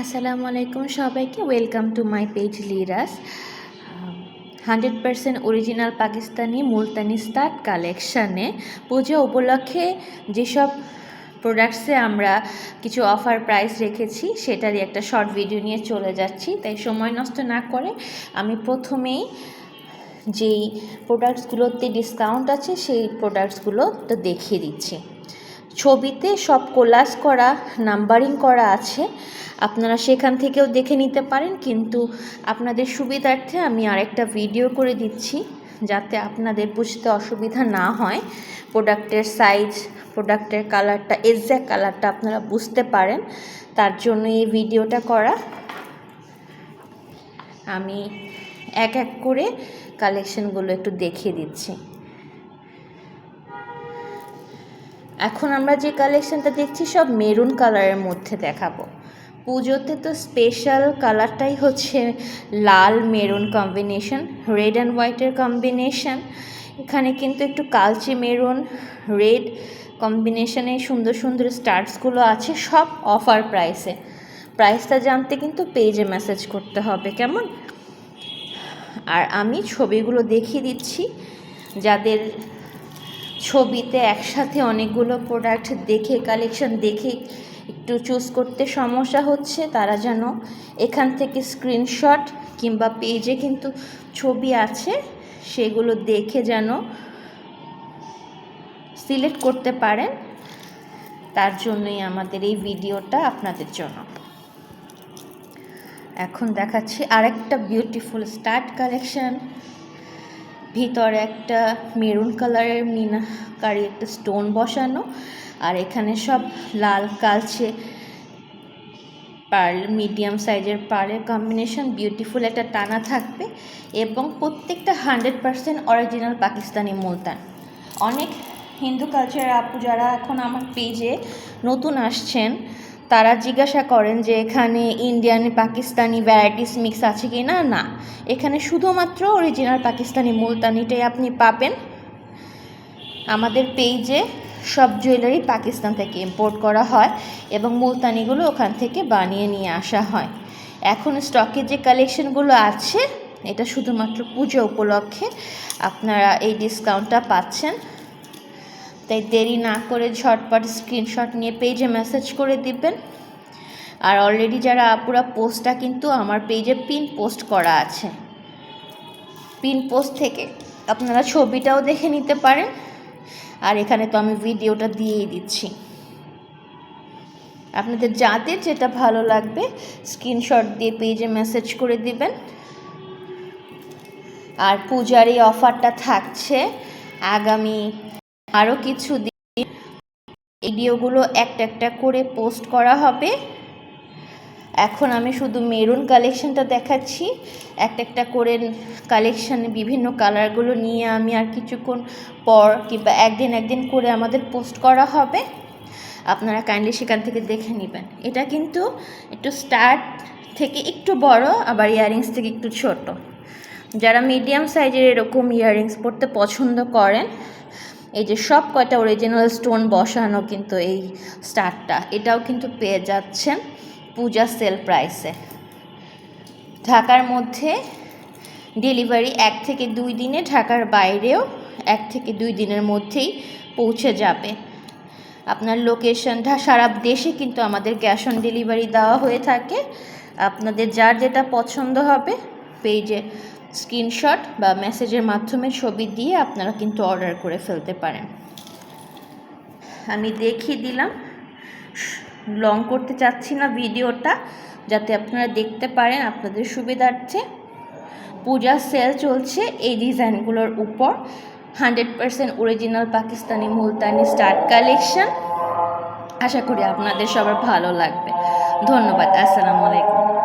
আসসালামু আলাইকুম সবাইকে welcome to my page লিরাস hundred percent original Pakistani Multani start কালেকশানে পুজো উপলক্ষে যেসব প্রোডাক্টসে আমরা কিছু অফার প্রাইস রেখেছি, সেটারই একটা শর্ট ভিডিও নিয়ে চলে যাচ্ছি। তাই সময় নষ্ট না করে আমি প্রথমেই যেই প্রোডাক্টসগুলোতে ডিসকাউন্ট আছে, সেই প্রোডাক্টসগুলো তো দেখিয়ে দিচ্ছি। ছবিতে সব কোলাস করা নাম্বারিং করা আছে। আপনারা সেখান থেকেও দেখে নিতে পারেন, কিন্তু আপনাদের সুবিধার্থে আমি আরেকটা ভিডিও করে দিচ্ছি, যাতে আপনাদের বুঝতে অসুবিধা না হয়। প্রোডাক্টের সাইজ প্রোডাক্টের কালারটা এক্স্যাক্ট কালারটা আপনারা বুঝতে পারেন। তার জন্য এই ভিডিওটা করা। আমি এক এক করে কালেকশনগুলো একটু দেখিয়ে দিচ্ছি। এখন আমরা যে কালেকশনটা দেখছি সব মেরুন কালারের মধ্যে দেখাবো। পুজোতে তো স্পেশাল কালারটাই হচ্ছে লাল মেরুন কম্বিনেশন রেড অ্যান্ড হোয়াইটের কম্বিনেশন এখানে কিন্তু একটু কালচে মেরুন রেড কম্বিনেশনে সুন্দর সুন্দর স্টার্টসগুলো আছে সব অফার প্রাইসে প্রাইসটা জানতে কিন্তু পেজে মেসেজ করতে হবে, কেমন? আর আমি ছবিগুলো দেখিয়ে দিচ্ছি, যাদের ছবিতে একসাথে অনেকগুলো প্রোডাক্ট দেখে কালেকশন দেখে একটু চুজ করতে সমস্যা হচ্ছে। তারা যেন এখান থেকে স্ক্রিনশট কিংবা পেজে কিন্তু ছবি আছে, সেগুলো দেখে যেন সিলেক্ট করতে পারেন। তার জন্যই আমাদের এই ভিডিওটা আপনাদের জন্য। এখন দেখাচ্ছি আরেকটা বিউটিফুল স্টার্ট কালেকশন ভিতরে একটা মেরুন কালারের মিনাকারি একটা স্টোন বসানো, আর এখানে সব লাল কালচে পার্ল, মিডিয়াম সাইজের পার্লের কম্বিনেশন বিউটিফুল একটা টানা থাকবে এবং প্রত্যেকটা hundred percent original Pakistani Multan. অনেক হিন্দু কালচারের আপু যারা এখন আমার পেজে নতুন আসছেন তারা জিজ্ঞাসা করেন যে এখানে ইন্ডিয়ান পাকিস্তানি ভ্যারাইটিস মিক্স আছে কি না? না। এখানে শুধুমাত্র অরিজিনাল পাকিস্তানি মুলতানিটাই আপনি পাবেন। আমাদের পেজে সব জুয়েলারি পাকিস্তান থেকে ইম্পোর্ট করা হয় এবং মুলতানিগুলো ওখান থেকে বানিয়ে নিয়ে আসা হয়। এখন স্টকে যে কালেকশনগুলো আছে, এটা শুধুমাত্র পুজো উপলক্ষে আপনারা এই ডিসকাউন্টটা পাচ্ছেন। তাই দেরি না করে ঝটপট স্ক্রিনশট নিয়ে পেজে মেসেজ করে দিবেন। আর অলরেডি যারা আপুরা পোস্টটা কিন্তু আমার পেজে পিন পোস্ট করা আছে। পিন পোস্ট থেকে আপনারা ছবিটাও দেখে নিতে পারেন। আর এখানে তো আমি ভিডিওটা দিয়েই দিচ্ছি। আপনাদের যাদের যেটা ভালো লাগবে স্ক্রিনশট দিয়ে পেজে মেসেজ করে দিবেন। আর পূজার এই অফারটা থাকছে। আগামী আরও কিছু দিন ভিডিওগুলো একটা একটা করে পোস্ট করা হবে। এখন আমি শুধু মেরুন কালেকশনটা দেখাচ্ছি। একটা একটা করে কালেকশানে, বিভিন্ন কালারগুলো নিয়ে আমি আর কিছুক্ষণ পর কিংবা একদিন একদিন করে আমাদের পোস্ট করা হবে। আপনারা কাইন্ডলি সেখান থেকে দেখে নেবেন। এটা কিন্তু একটু স্টার্ট থেকে একটু বড়, আবার ইয়াররিংস থেকে একটু ছোট। যারা মিডিয়াম সাইজের এরকম ইয়াররিংস পরতে পছন্দ করেন এই যে সব কয়টা অরিজিনাল স্টোন বসানো কিন্তু এই স্টারটা এটাও কিন্তু পেয়ে যাচ্ছেন পূজা সেল প্রাইসে ঢাকার মধ্যে ডেলিভারি এক থেকে দুই দিনে, ঢাকার বাইরেও এক থেকে দুই দিনের মধ্যেই পৌঁছে যাবে। আপনার লোকেশনটা সারা দেশে কিন্তু আমাদের ক্যাশ অন ডেলিভারি দেওয়া হয়ে থাকে। আপনাদের যার যেটা পছন্দ হবে পেজে স্ক্রিনশট বা মেসেজের মাধ্যমে ছবি দিয়ে আপনারা কিন্তু অর্ডার করে ফেলতে পারেন। আমি দেখিয়ে দিলাম। লং করতে চাচ্ছি না ভিডিওটা, যাতে আপনারা দেখতে পারেন আপনাদের সুবিধার্থে। পূজা সেল চলছে এই ডিজাইনগুলোর উপর। Hundred percent original Pakistani Multani start collection. আশা করি আপনাদের সবার ভালো লাগবে। ধন্যবাদ। আসসালামু আলাইকুম।